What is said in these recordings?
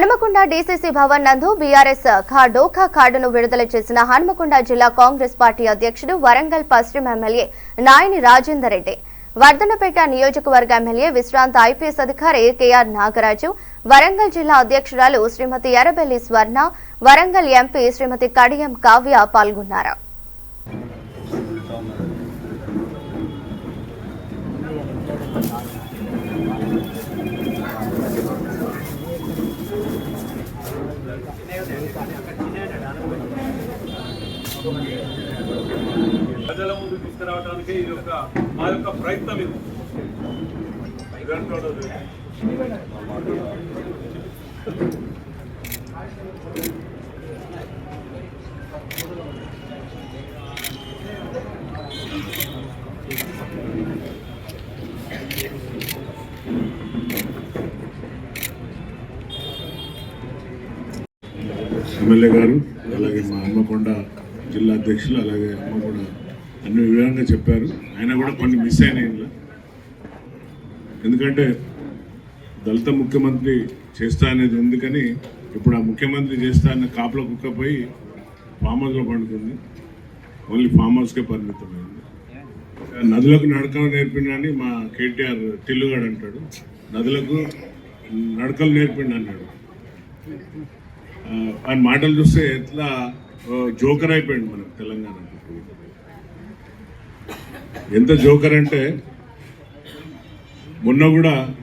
Hanumakonda DCC Bhavan నందు BRS ఖా డోఖా కార్డును విడుదల చేసిన హనుమకొండ జిల్లా కాంగ్రెస్ పార్టీ అధ్యక్షుడు వరంగల్ పశ్చిమ ఎమ్మెల్యే నాయని రాజేందర్ రెడ్డి వర్ధనపేట నియోజకవర్గ ఎమ్మెల్యే విశ్రాంత ఐపీఎస్ అధికారి కేఆర్ నాగరాజు వరంగల్ జిల్లా అధ్యక్షురాలు శ్రీమతి ఎర్రబెల్లి స్వర్ణ వరంగల్ ఎంపీ శ్రీమతి కడియం కావ్య పాల్గొన్నారు. ప్రజల ముందు తీసుకురావడానికి ఇది ఒక మా యొక్క ప్రయత్నం ఇది. ఎమ్మెల్యే గారు అలాగే మా హన్మకొండ జిల్లా అధ్యక్షులు అలాగే అమ్మకొండ అన్ని వివరంగా చెప్పారు. ఆయన కూడా కొన్ని మిస్ అయినాయి ఎందుకంటే దళిత ముఖ్యమంత్రి చేస్తా అనేది ఉంది కానీ ఇప్పుడు ఆ ముఖ్యమంత్రి చేస్తా అన్న కాపుల కుక్క పోయి ఫామ్ హౌస్లో పండుతుంది ఓన్లీ ఫామ్ హౌస్కే పరిమితమైంది నదులకు నడకలు నేర్పిండని మా కేటీఆర్ టిల్లుగాడు అంటాడు. నదులకు నడకలు నేర్పిండి అన్నాడు. ఆయన మాటలు చూస్తే ఎట్లా జోకర్ అయిపోయింది మనకు తెలంగాణ. ఎంత జోకర్ అంటే మొన్న కూడా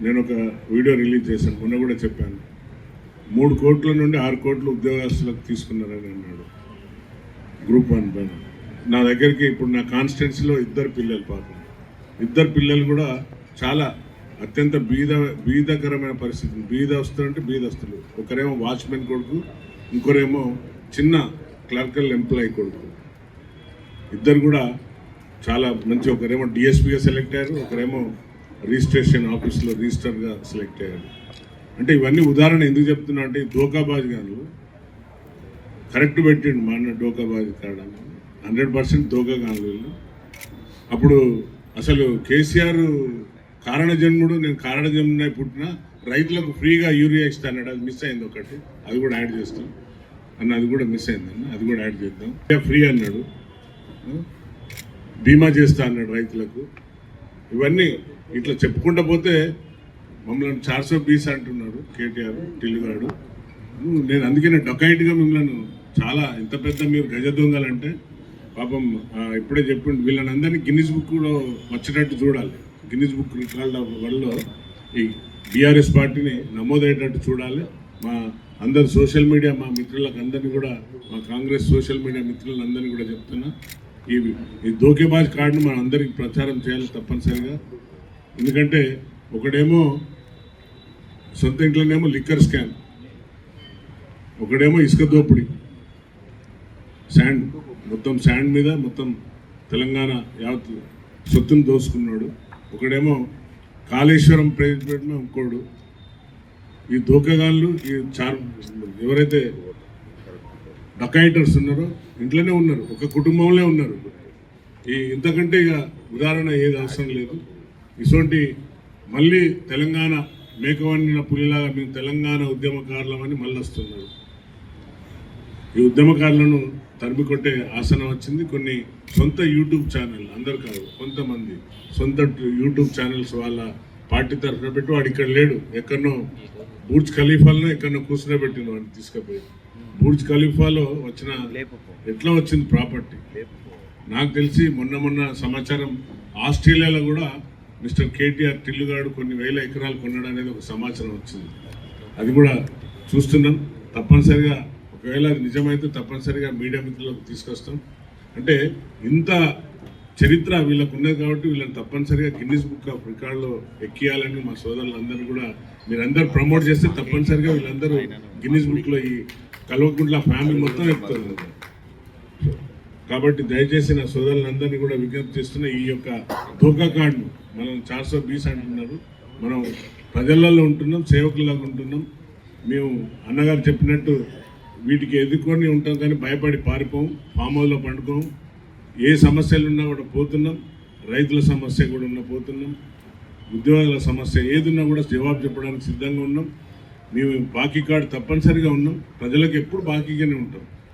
నేను ఒక వీడియో రిలీజ్ చేశాను మొన్న కూడా చెప్పాను. మూడు కోట్ల నుండి ఆరు కోట్ల ఉద్యోగస్తులకు తీసుకున్నారని అన్నాడు గ్రూప్ వన్ పైన. నా దగ్గరికి ఇప్పుడు నా కాన్స్టిట్యున్సీలో ఇద్దరు పిల్లలు పాపం. ఇద్దరు పిల్లలు కూడా చాలా అత్యంత బీద బీదకరమైన పరిస్థితి. బీద వస్తులంటే బీద బీదస్తులు ఒకరేమో వాచ్మెన్ కొడుకు ఇంకొరేమో చిన్న క్లర్కల్ ఎంప్లాయీ కొడుకు. ఇద్దరు కూడా చాలా మంచి ఒకరేమో డిఎస్పీగా సెలెక్ట్ అయ్యారు ఒకరేమో రిజిస్ట్రేషన్ ఆఫీస్లో రిజిస్టర్గా సెలెక్ట్ అయ్యారు. అంటే ఇవన్నీ ఉదాహరణ ఎందుకు చెప్తున్నా అంటే ధోకాబాజ్ గారు కరెక్ట్ పెట్టిండు మా అన్న డోకాబాజ్ కాడని హండ్రెడ్ పర్సెంట్ దోకా కాను అప్పుడు అసలు కేసీఆర్ కారణ జన్ముడు నేను కారణ జన్ముడై పుట్టిన రైతులకు ఫ్రీగా యూరియా ఇస్తా అన్నాడు. అది మిస్ అయింది ఒకటి. అది కూడా యాడ్ చేస్తాం. అన్న అది కూడా మిస్ అయిందన్న అది కూడా యాడ్ చేద్దాం. ఫ్రీ అన్నాడు. బీమా చేస్తా అన్నాడు రైతులకు. ఇవన్నీ ఇట్లా చెప్పుకుంటా పోతే మమ్మల్ని చార్సో బీస్ అంటున్నాడు కేటీఆర్ టిల్లుగాడు. నేను అందుకనే డొకైట్గా మిమ్మల్ని చాలా ఇంత పెద్ద మీరు గజ దొంగలంటే పాపం ఇప్పుడే చెప్పిండు. వీళ్ళని అందరినీ గిన్నిస్ బుక్లో వచ్చేటట్టు చూడాలి. గిన్నిస్ బుక్ రికార్డ్ వరల్డ్లో ఈ బీఆర్ఎస్ పార్టీని నమోదయ్యేటట్టు చూడాలి. మా అందరు సోషల్ మీడియా మా మిత్రులకు అందరినీ కూడా మా కాంగ్రెస్ సోషల్ మీడియా మిత్రులందరినీ కూడా చెప్తున్నా. ఈ ఈ దోకేబాజ్ కార్డును మన అందరికి ప్రచారం చేయాలి తప్పనిసరిగా. ఎందుకంటే ఒకడేమో సొంత ఇంట్లోనేమో లిక్కర్ స్కామ్ ఒకడేమో ఇసుక దోపిడీ. శాండ్ మొత్తం శాండ్ మీద మొత్తం తెలంగాణ యావత్ సొత్తును దోసుకున్నాడు. ఒకడేమో కాళేశ్వరం ప్రవేశపెట్టిన ఇంకోడు. ఈ దోకగాళ్ళు ఈ చార్ ఎవరైతే డకాయిటర్స్ ఉన్నారో ఇంట్లోనే ఉన్నారు ఒక కుటుంబంలో ఉన్నారు. ఈ ఇంతకంటే ఇక ఉదాహరణ ఏది అవసరం లేదు. ఇటువంటి మళ్ళీ తెలంగాణ మేకవన్నిన పులిలాగా మేము తెలంగాణ ఉద్యమకారులమని మళ్ళీ వస్తున్నారు. ఈ ఉద్యమకారులను తరిమి కొట్టే ఆసనం వచ్చింది. కొన్ని సొంత యూట్యూబ్ ఛానల్ అందరు కాదు కొంతమంది సొంత యూట్యూబ్ ఛానల్స్ వాళ్ళ పార్టీ తరఫున పెట్టి వాడు ఇక్కడ లేడు. ఎక్కడనో బూర్జ్ ఖలీఫాలను ఎక్కడనో కూర్చునే వాడిని తీసుకుపోయి. బూర్జ్ ఖలీఫాలో వచ్చిన ఎట్లా వచ్చింది ప్రాపర్టీ? నాకు తెలిసి మొన్న మొన్న సమాచారం ఆస్ట్రేలియాలో కూడా మిస్టర్ కేటీఆర్ టిల్లుగాడు కొన్ని వేల ఎకరాలు కొన్నాడు అనేది ఒక సమాచారం వచ్చింది. అది కూడా చూస్తున్నాం. తప్పనిసరిగా ఒకవేళ అది నిజమైతే తప్పనిసరిగా మీడియా మిత్రులకు తీసుకొస్తాం. అంటే ఇంత చరిత్ర వీళ్ళకు ఉన్నది కాబట్టి వీళ్ళని తప్పనిసరిగా గిన్నిస్ బుక్ ఆఫ్ రికార్డులో ఎక్కియాలని మా సోదరులందరూ కూడా మీరందరూ ప్రమోట్ చేస్తే తప్పనిసరిగా వీళ్ళందరూ గిన్నిస్ బుక్లో ఈ కల్వకుంట్ల ఫ్యామిలీ మొత్తం చెప్తారు కాబట్టి దయచేసి నా సోదరులందరినీ కూడా విజ్ఞప్తి చేస్తున్న ఈ యొక్క ధోకా కార్డును మనం చార్సో బీస్ అంటున్నారు. మనం ప్రజలలో ఉంటున్నాం సేవకులాగా ఉంటున్నాం. మేము అన్నగారు చెప్పినట్టు వీటికి ఎదుర్కొని ఉంటాం కానీ భయపడి పారిపోం ఫామ్ హౌస్లో పండుకోం. ఏ సమస్యలు ఉన్నా కూడా పోతున్నాం రైతుల సమస్య కూడా ఉన్న పోతున్నాం ఉద్యోగాల సమస్య ఏదున్నా కూడా జవాబు చెప్పడానికి సిద్ధంగా ఉన్నాం. మేము బాకీ కార్డు తప్పనిసరిగా ఉన్నాం. ప్రజలకు ఎప్పుడు బాకీగానే ఉంటాం.